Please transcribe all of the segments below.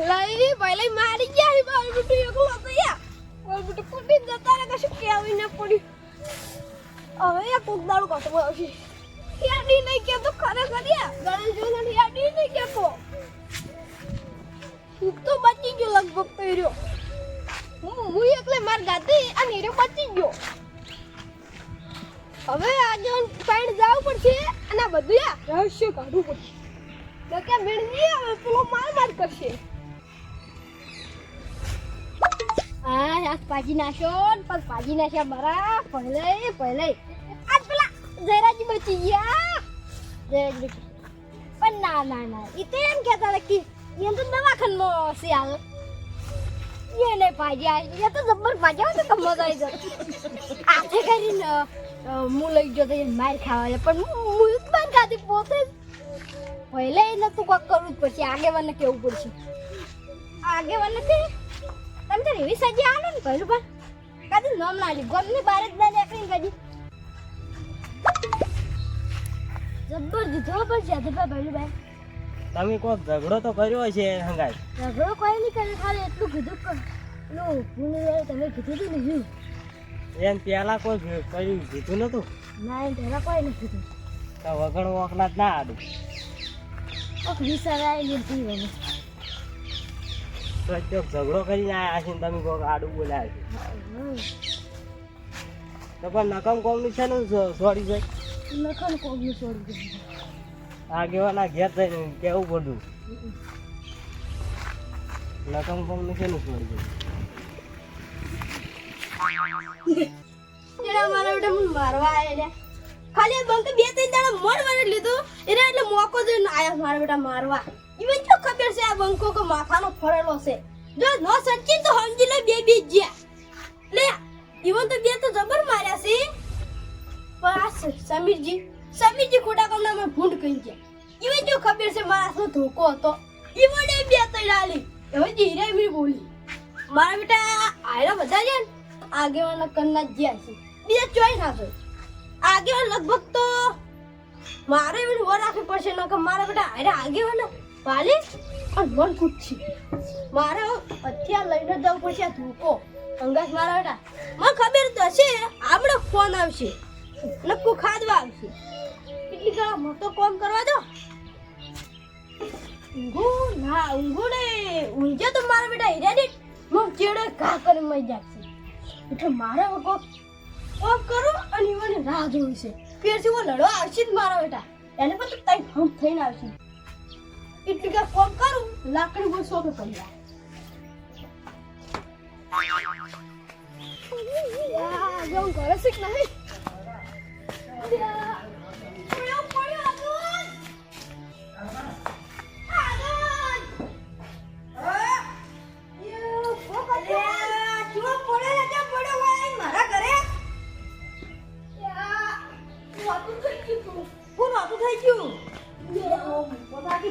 પહેલા પહેલા મારી ગયા બાર બેટુ એકલો હતો યા. બાર બેટુ કુટી જતા ને કશું કેવી ના પડ્યું હવે યા કોક દાડું કટવો આવશે યાડી નહીં કે તો ખરેખર યા, ગણેશ જોઈને યાડી નહીં કે તો. હું તો બચી ગયો લગભગ રહ્યો. હું હું એકલે માર ગાતી એ રહ્યો બચી ગયો. હવે આજે પાણી જવું પડશે અને આ બધું યા રહસ્ય કાઢવું પડશે. કે મેળવી હવે પેલો માર માર કરશે. આ આજ પાજી નાખ્યો ને પણ પાજી નાખ્યા મારા પહેલે પહેલે આજ પેલા જયરાજી બચી ગયા જયરાજ બચી પણ ના ના ના એ તો એમ કહેતા હતા કે એ તો દવાખાનમાં હશે હાલ. એને ભાજ્યા એ તો જબ્બર પાજી હોય તો આવી જાય. આજે કરીને અ, અ, હું લઈ ગયો તો એને માર ખાવા પણ હું હું જ માર ખાધી પોતે જ. પહેલે એને તું કોક કરવું જ પડશે આગેવાને કેવું પડશે? આગેવાને કે તમે તો એવી સજી આવો ને કહ્યું પણ કાદી નામ ના લી ગમની બારે જ ના નીકળીને કાદી જબ્બર દીધો પડશે આ તો ભાઈ ભાઈ તમે કોક ઝઘડો તો કર્યો છે હંગાય ઝઘડો કોઈ નહીં કરે ખાલી એટલું કીધું કે પેલું ભૂલ તમે કીધું હતું ને હ્યું. એમ પેલા કોઈ કર્યું કીધું નતું? ના એમ પહેલાં કોઈ નથી કીધું. તો વગણ જ ના આડું. કોક વિસરાય લીધી તો ચોક ઝઘડો કરીને આવ્યા છે તમે કોક આડું બોલાય છે. તો પણ નકમ કોમનું છે ને સોરી છે? નકમ કોગનું સોરી દીધું આગેવાના ઘેર થઈને કેવું બધું નકમ કોમનું છે? ને સોરી મારા બેટા મને મારવા આવ્યા ખાલી બે ત્રણ દાડા મર વરે લીધું. એને એટલે મોકો જોઈને આવ્યા મારા બેટા મારવા. ઈવન તો ખબર છે આ બંકો કે માથાનો ફરેલો છે. જો ન સચ્ચી તો સમજી બે બી જ્યા. લે, ઈવન તો બે તો જબર માર્યા છે. સમીરજી સમીરજી ખોટા કામના મેં ભૂંડ કહી ગયા. ઈવન જો ખબર છે મારા શું ધોકો હતો. ઈવન એ બે ત્રણ લાલી હવે ધીરે મી બોલી. મારા બેટા આયરા બધા છે આગેવાના કન્ના જ્યાં છે. બીજા ચોઈ ના છે આગેવાન લગભગ તો મારે એવી પડશે, નકર મારા બેટા આયરા આગેવાના પાલી આ મન કૂદશે મારે અત્યાર લઈને જવું પડશે આ ધૂકો. અંગાસ મારા બેટા. મને ખબર તો હશે આપણે ફોન આવશે. નક્કું ખાધવા આવશે. એટલી કરા મોટો કોમ કરવા દો. ઊંઘું ના ઊંઘું ને ઊંઘે તો મારા બેટા હીરા હું ચેડે ઘા કરી મરી જાશે એટલે મારે કોક કોક કરું અને મને રાહ જોવી છે. ફેરથી હું લડવા આવશે જ મારા બેટા. એને પણ તઈ ફંક થઈને આવશે. એટલી કે કોમ કરું લાકડી કરી લા જવું ઘરે શીખ નહીં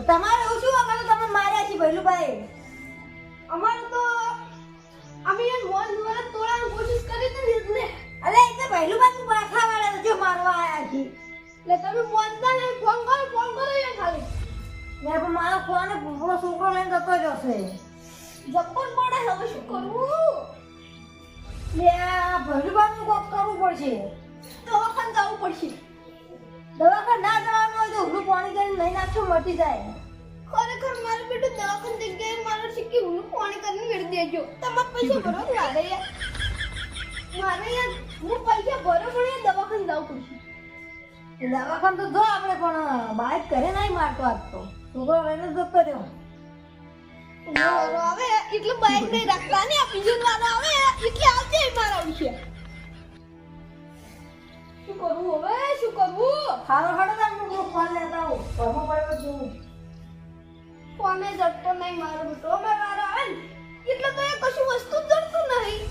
તમારે શું? વગર તમે માર્યા છે ભૈલુભાઈ. અમારું તો અમે એ મોજ દ્વારા તોડવાની કોશિશ કરી હતી ને. અરે એ તો ભૈલુભાઈ તું બાથા વાળા જો મારવા આયા છે. એટલે તમે મોનતા નહીં ફોન કરો ફોન કરો એ ખાલી. મેં પણ મારો ફોન ભૂખો છોકરો લઈને જતો જશે જપ્પન પડે હવે શું કરવું? લે ભૈલુભાઈ નું કોક કરવું પડશે. તો વખત જવું પડશે. દવાખાને ના જવાનું હોય તો ઉલું પાણી કરીને લઈ નાખશો મટી જાય. ખરેખર મારું બેટું દવાખાને જગ્યાએ મારો સિક્કી ઉલું પાણી કરીને વેડી દેજો. તમારે પૈસા ભરો મારે મારે યાર હું પૈસા ભરો પણ દવાખાને જવું પડશે. એ દવાખાને તો જો આપણે પણ બાઇક કરે નહીં મારતો આજ તો. છોકરો લઈને જ જતો રહ્યો. આવે એટલે બાઈક નહીં રાખતા. ને આ બીજો આવે એટલે આવશે મારા વિશે. કરવું હવે? શું કરવું? હાલો હાલો તો હું ફોન લેતા આવું. ઘરમાં પડ્યો છું ફોને જતો નહીં મારો બેટો? મેં મારો આવે ને એટલે તો એ કશું વસ્તુ જડતું નહીં.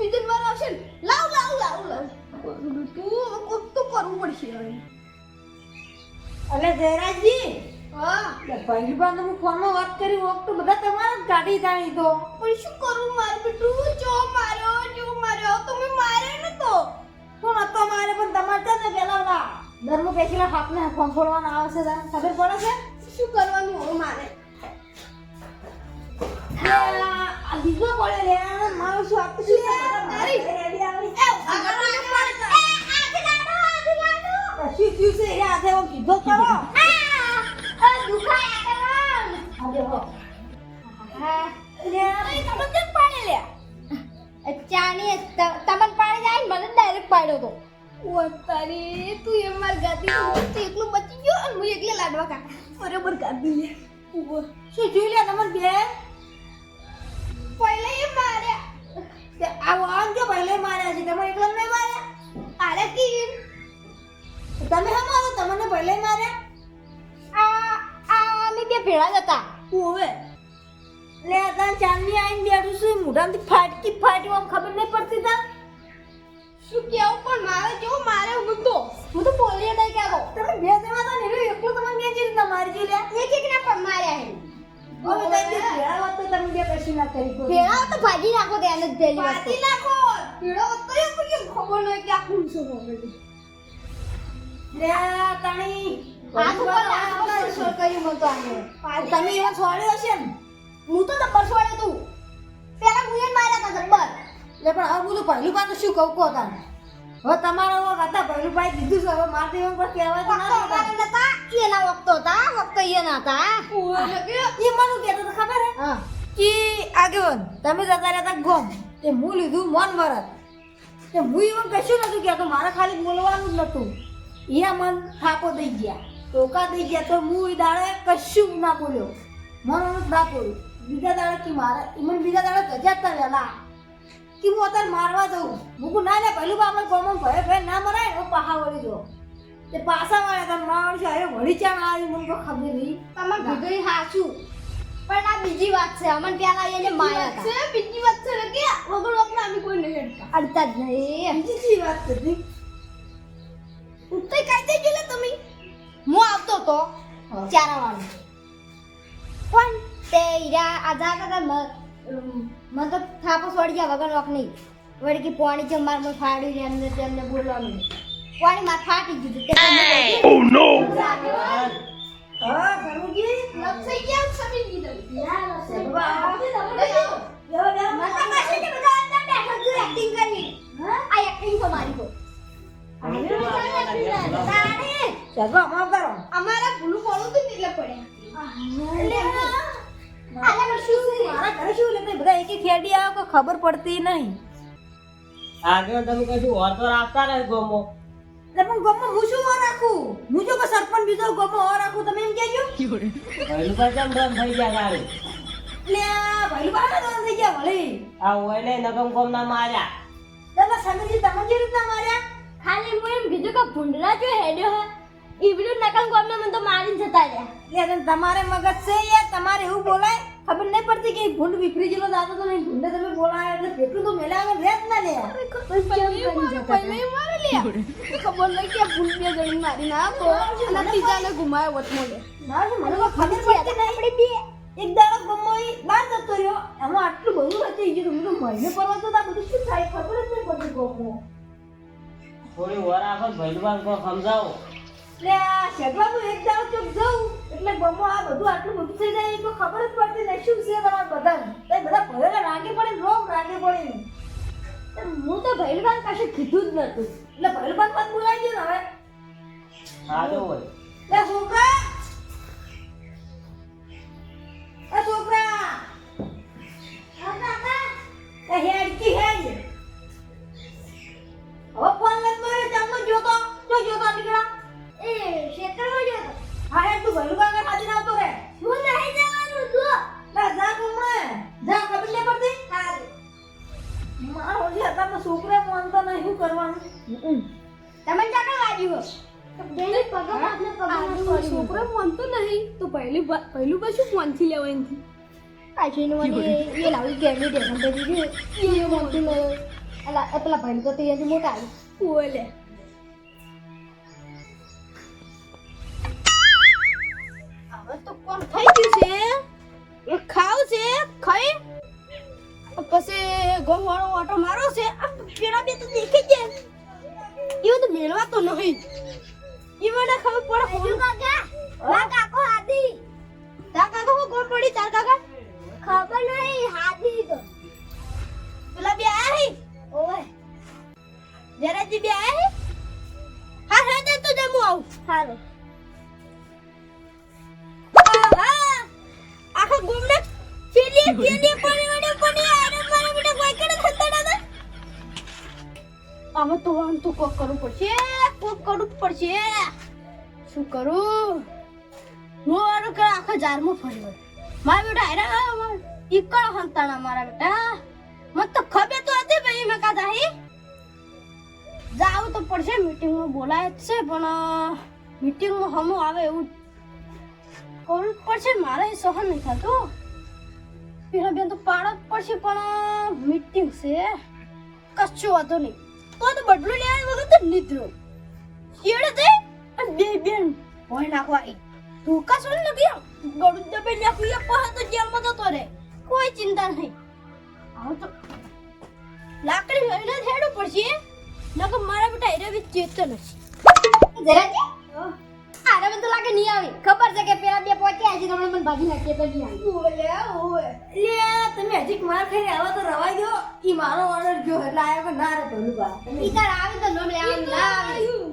વિજન મારો આવશે ને. લાવ લાવ લાવ લાવ. તું કોક તો કરવું પડશે હવે. અલે જયરાજજી. હા. વાર તમે ફોનમાં વાત કરી તો બધા તમારા જ ગાડી જાણી તો પણ શું કરું મારું બેટું? જો માર્યો જો માર્યો? તમે માર્યો ને તો પણ હતો મારે પણ તમારે છે ને પેલા દરનું પેકીલા હાથને ફોન આવશે આવે છે તને ખબર પડે છે? શું કરવાનું હવે મારે? લીધો પડે લે મારો શું આખી લાડો શું થયું છે? એ હાથે કીધો કરો તારી તું એમ માર ગાતી તું એકલું બચી ગયો અને હું એકલે લાડવા કાકા બરાબર ગાતી લે. ઊભો. શું જોઈ લે તમાર બેન? પહેલે એ માર્યા. તે આવો આમ જો પહેલે માર્યા છે. તમે એકલા નહીં માર્યા? આરે કી? તમે હા મારો? તમને પહેલે માર્યા? આ આ અમે બે ભેળા જ હતા. ઓવે લે તને ચાંદની આઈને બેઠું છું. મોઢામાંથી ફાટકી ફાટ્યું આમ ખબર નહીં પડતી તા શું કેવું? પણ મારે જો મારે હું તો હું તો બોલી નહીં કેતો તમે બે દેવા તો નહીં એકલું તમને બે જે રીતના મારી ગઈ લે એક એક ના પણ માર્યા હે હવે તમે બે ભેળા વાત તો તમે બે પછી ના કરી. ભેળા તો ભાજી નાખો તે એને દેલી વાત ભાજી નાખો. ભેળો તો એ કોઈ ખબર નહીં કે આ કોણ છે ખબર લે તાણી. હાથ ઉપર હાથ ઉપર સોળ કર્યું મતો આને. તમે એવા છોડ્યો હશે ને? હું તો ડબ્બર છોડ્યો તું. પેલા એને માર્યા હતા ડબ્બર લે પણ હવે બધું પહેલું પાછું શું કહું કહો તાને હવે તમારો વખત હતા પહેલું પાઈ દીધું છે હવે મારે દેવાનું પણ કહેવાય તો ના અમારે નતા? એના વખતો હતા? વખતો એના હતા એ મને કહેતો તો ખબર હે? હા. કે આગેવન? તમે જતા રહેતા ગોમ. તે હું લીધું મન વરત તે હું એવું કશું નતું કહેતો મારે ખાલી બોલવાનું જ નતું એ મન થાપો દઈ ગયા ટોકા દઈ ગયા તો હું એ દાડે કશું ના બોલ્યો. મન ના બોલ્યું. બીજા દાડે કે મારા એ મને બીજા દાડે ગજાતા વહેલા કે હું અત્યારે મારવા જઉં. મૂકું ના લે પહેલું બા આપણે ગોમાં ભય ભય ના મરાય ને પાહા વળી જો તે પાસા વાળા તમે માણ છે હવે વળી ચાણ આવી? મને તો ખબર નહીં. તમે ગગઈ હાચું. પણ આ બીજી વાત છે અમને પેલા એને માયા છે બીજી વાત છે કે વગર વગર અમે કોઈ નહીં અડતા અડતા જ નહીં. બીજી વાત કરી ઉત્તર કાઈ દે ગયેલા તમે? હું આવતો તો ચારા વાળો પણ તે ઈરા આધા કરતા મને તો થાપો છોડી ગયા વગર વખ નહીં. વળી કે પાણી છે મારે ફાડી ફાડ્યું ને એમને તેમને બોલવાનું પાણી માં ફાટી ગયું તે હા ગરુજી. ગયા સમી. માતા પાસે ને બધા અંદર બેઠા છું એક્ટિંગ કરી. આ એક્ટિંગ તો. મારી કરો. અમારા ભૂલું પડું? તો એટલે છે મારા ઘરે શું એટલે બધા એક એક ખેડી આવે કોઈ ખબર પડતી નહીં. આગળ તમે કશું ઓર તો રાખતા રહે ગોમો. એટલે પણ ગામમાં હું શું ઓર રાખું? હું જો કે સરપંચ બીજો ગામમાં ઓર રાખું તમે એમ કહેજો. પહેલું પર કેમ ડમ થઈ ગયા ગાડી એટલે આ ભાઈ બહાર થઈ ગયા વળી. આ ઓયને નકમ કોમ ના માર્યા તમે સમજી તમે જે રીતના માર્યા. ખાલી હું એમ કીધું કે ભૂંડરા જો હેડ્યો હે. ઈવડું નકલ ગોમને મને તો મારીને જતા રહ્યા. એટલે તમારે મગજ છે યાર. તમારે એવું બોલાય? ખબર નહીં પડતી કે ભૂંડ વિફરી જેલો દાદો તો નહીં ભૂંડે તમે બોલાય એટલે પેટલું તો મેલા આગળ રહે જ ના લે. ખબર નહીં કે ભૂંડ બે જણી મારી ના તો અને ત્રીજાને ગુમાયો વચમાં લે ના મને તો ખબર પડતી નહીં. આપણે બે એક દાડો ગમોઈ બહાર જતો રહ્યો. એમાં આટલું બધું હતી ગયું તમને તો મહિને પરવા તો આ બધું શું થાય? ખબર જ નહીં પડતી ગમો થોડી વાર આખો ભૈલવાન કો સમજાવો? લે આ શેઠવાનું એક ગમો આ બધું આટલું બધું થઈ જાય તો ખબર જ પડતી નહીં શું છે તમારા બધા? તે બધા ભરેલા રાગે પડે રોમ રોગ પડે. હું તો ભૈરવાન પાસે કીધું જ નતું. એટલે ભૈરવાન પણ બોલાવી ગયો ને હવે. સાદો હોય. લે છોકરા મારો જે હતા તો છોકરા માનતો નહીં શું કરવાનું? તમે ચાકર પગ છોકરો ફોનતો નહીં તો પહેલું પહેલું પાછું ફોનથી લેવા એનથી કાશી મને એ લાવી ગેમી ડેશન તો દીધી એ મોટી લે અલા પેલા ભાઈ તો તે મોટા આવી બોલે. હવે તો કોણ થઈ ગયું છે? એ ખાવ છે ખાઈ? પછી ગોવાળો ઓટો મારો છે. પેલા બે તો દેખી જાય એવું તો મેળવા તો નહીં. ઈવને ખબર પડે કોણ? કાકા? વા કાકો હાદી તા કાકા હું કોણ પડી? તાર કાકા. ખબર નહીં હાદી તો. પેલા બે આયા હી? ઓય. જરાજી બે કરવું પડશે? કોક કરવું પડશે? શું કરું? હું વાળું કે આખા જારમાં ફરી મારા બેટા હેરા ઈકળ હંતાણા મારા બેટા? મને તો ખબર તો હતી ભાઈ મેં કાતા હી જાવું તો પડશે મીટિંગમાં બોલાય જ છે, પણ મીટિંગમાં હમું આવે એવું કરવું પડશે. મારે સહન નહીં થતું. પેલા બેન તો પાડો પડશે, પણ મીટિંગ છે. કશું વાંધો નહીં. તો તો બદલું લેવા વગર તો નિદ્રો શિયાળે થઈ અને બે બેન હોય નાખવા આવી તું કશું ન લગી ગળું દબે નાખી પહ તો જેલમાં જતો રે કોઈ ચિંતા નહીં. આવ તો લાકડી લઈને જ હેડવું પડશે. નકર મારા બેટા એરે વિચ ચેતન હશે. જરાજી છે તમને મને ભાગી નાખીએ ઓલે લે તમે હજી માર ખાઈને આવો તો રવાઈ દો ઈ મારો ઓર્ડર ગયો એટલે આયો કે ના રે ભલું બા ઈ તાર આવે તો નો લે આમ ના આવે ભલું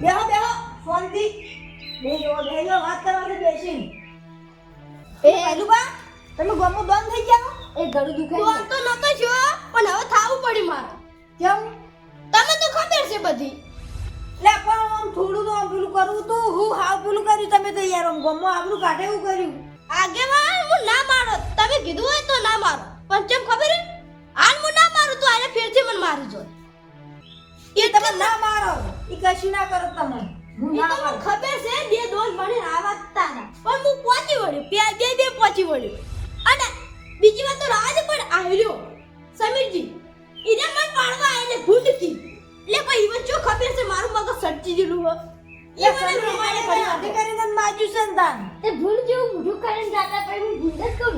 બેહો બેહો શાંતિ બેહો બેહો વાત કરવાની બેસી એ અલુબા તમે ગમો બંધ થઈ ગયા એ ગળું દુખે તો તો નતો છો પણ હવે થાવું પડી મારે. કેમ? તમે તો ખબર છે બધી. લે પણ આમ થોડું તો આમ પેલું કરવું તો હું હાવ પેલું કર્યું તમે તો યાર આમ ગમો આપણું કાઢે એવું કર્યું. આગેવાન હું ના મારો. તમે કીધું હોય તો ના મારો. પણ કેમ ખબર હે હાલ હું ના મારું તો આને ફેરથી મને મારી જો એ તમે ના મારો? એ કશું ના કરો તમે. હું ના મારું. ખબર છે બે દોસ્ત મને આવા તા ના. પણ હું પહોંચી વળ્યો. બે બે બે પહોંચી વળ્યો. અને બીજી વાત તો રાજ પણ આવ્યો. સમીરજી એને મન પાડવા આવીને ભૂંડતી એટલે ઈવન જો ખબર છે મારું મગજ સટકી ગયેલું હો. એ મને પ્રમાણે કરી આથી કરીને તને માજ્યું છે ને તાન. તે ભૂલ જેવું મોઢું કરીને જાતા પછી હું ભૂલ જ કરું.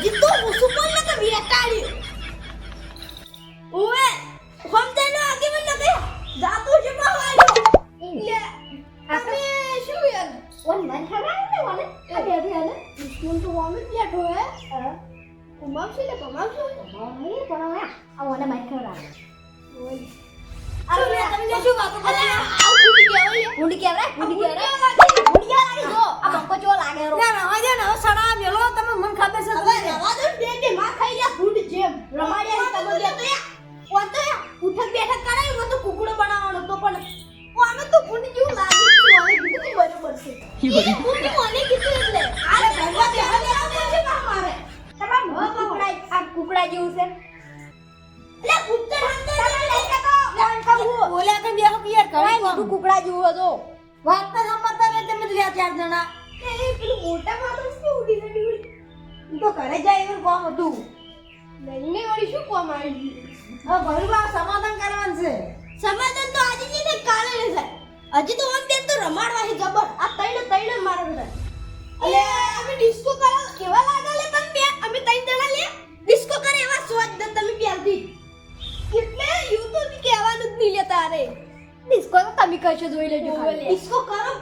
હજી તો હું શું પણ નતો વેટાડ્યો ઓવે સમજાય આગે મને લગે જાતો છે બહાર લે તમે શું યાર ઓન મન ખબર ને ઓને બે બે ને સ્કૂલ તો ઓમે બેઠો હે કમાવશે ને કમાવશે નહીં પણ હવે આ ઓને મન ખબર ઓય અરે લે, તમે લે શું વાતો કરો? આ ફૂટી ગયા ઓય ભૂંડી કહેવાય, ભૂંડી કહેવાય. ભૂંડિયા જો આ બંકો ચો લાગે રો ના, રવા દે ને, સડા મેલો, તમે મને ખબર છે હવે રવા દો ને, બે બે માં ખાઈ રહ્યા ભૂંડ જેમ રમાડ્યા તમે તો છે એ જ નહીં લે તારે ડિસ્કો તો તમે જોઈ લેજો ખાલી. ડિસ્કો કરો.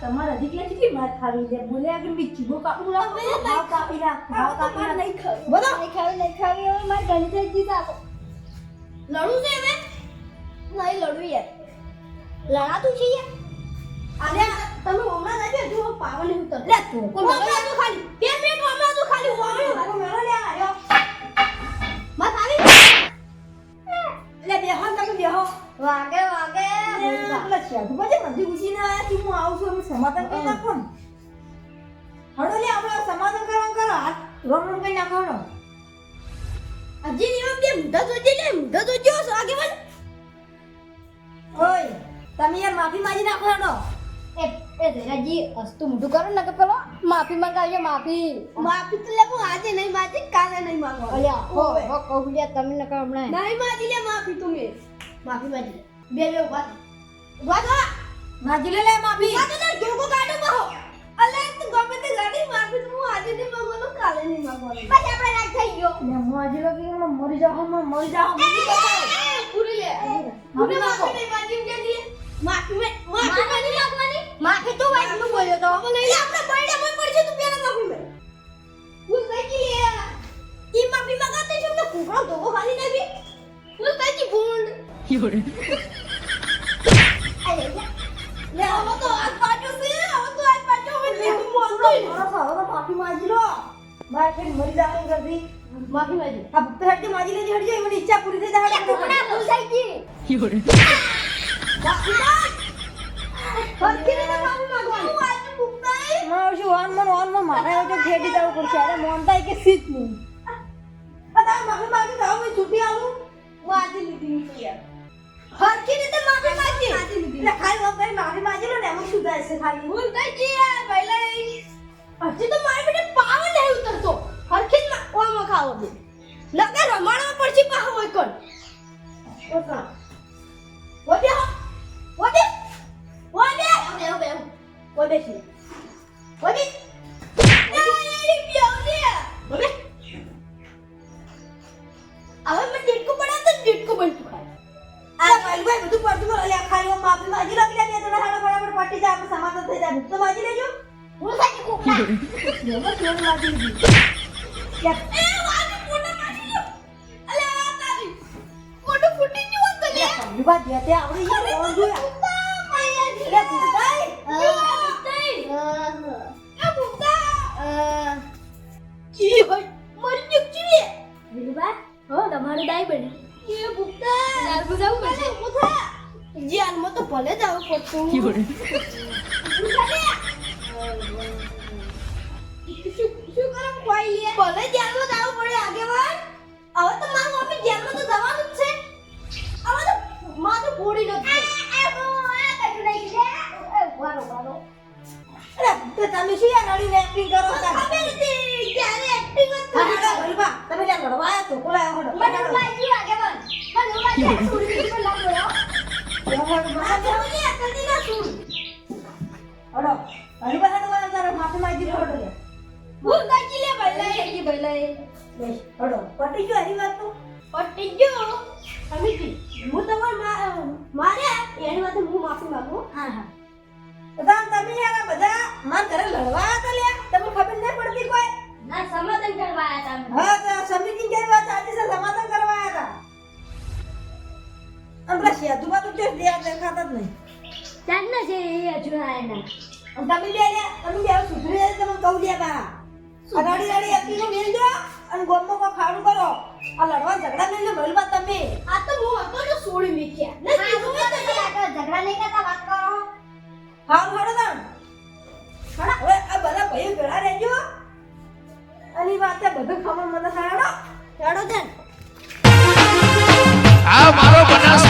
તમારા દીકરા કેટલી માર ખાવી છે? બોલે આગળ બી ચીબો કાપું લાવો ભાવ કાપી રાખ ભાવ કાપી રાખ. નહીં ખાવી. બોલો. નહીં ખાવી નહીં ખાવી હવે મારે ઘણી થઈ ગઈ લડવું છે હવે? નહીં લડું યાર. લડાતું છે યાર. અરે તમે હમણાં જ આવ્યા જો હું લે તું કોઈ હમણાં તો ખાલી? મોઢું કરો ને કે પેલો માફી મંગાવજો માફી. માફી તો લેવું આજે નહીં માજી કાલે નહીં માંગો અલ્યા હો. હો કહું લે તમે ન કહો હમણાં. નહીં માજી લે માફી તું મે. માફી માજી. બે લે ઊભા. ઊભા થા. માગી લે લે માફી. ઊભા થા તાર જોકો કાઢો બહો. અલે તો ગમે તે ગાડી માફી તો હું આજે નહીં માંગવાનો કાલે નહીં માંગો પછી આપણે રાત થઈ ગયો. ને માજી લો કે હું મરી જાઉં હું મરી જાઉં. પૂરી લે. પૂરી માફી નહીં માજી કે દી માફી મે માફી મે નહીં માંગવાની માફી તો વાતનું બોલ્યો તો. હવે નહીં આપણે બરડે મત પડશે તું પેલા માફી મે. હું કઈ કી ઈ માફી માંગાતે છે તો કુકડો ધોકો ખાલી નથી હું કઈ કી ભૂંડ અરે લે હવે તો આ પાછો છે હવે તો આ પાછો મને તું મોંતો મારો માફી માંગી લો. મારે ફેર મરી જાઉં કરતી. માફી માજી આ ભક્ત હેડજે માજી લેજે હેડજે મને ઈચ્છા પૂરી થઈ જાય. કુકડા ભૂલ થઈ ગઈ. માફી હજી તો મારી બેટે પાવર નહીં ઉતરતો હરખી જ ખાવો દે લગા રમાડવા પડશે પાહો હોય કોણ ઓકા ત્રણ હાડા બરાબર પટી જાય આપણે સમાધાન થઈ જાય ભૂખ તો માંગી લેજો હું સાચી કુકડા વાત જે તે આવડી ગઈ કોણ જોયા એટલે ભૂખતાઈ તમારું દાઈ બની એ ભૂખતા જાવું પડશે જાનમાં તો ભલે જાવું પડતું બોલાય હડો મને ઉપાજી આગેવાન મને ઉપાજી છોડી દીધી લાગો યો હડો માંગી લો હડો ભૂલ કાચી લે ભઈલા એ ભઈલા બેસ હડો પટી ગયો હરી વાત તો પટી ગયો અમિતી હું તમાર મારે એની વાત હું. માફી માંગુ હા હા તમે યાર બધા માર ઘરે લડવા હતા લ્યા? ખબર નહીં પડતી કોઈ? ના સમાધાન કરવા આયા સમિતિ કરવા હતા કરવા આયા હતા તું બધું ટેસ્ટ દેયા દેખાતા ના જે એ સુધરી જાય તમે કહું દે અને ગોમો કો ખાડું કરો. આ લડવા ઝઘડા મેલ નો તમે. આ તો હું હતો જો સોળી મેખ્યા ના કીધું તમે આગળ ઝઘડા નહીં વાત કરો. હા હાડો તા બધા ભાઈઓ ભેળા રહેજો. અલી વાતે બધું ખબર મને હેડો. હેડો છે. આ મારો બનાસ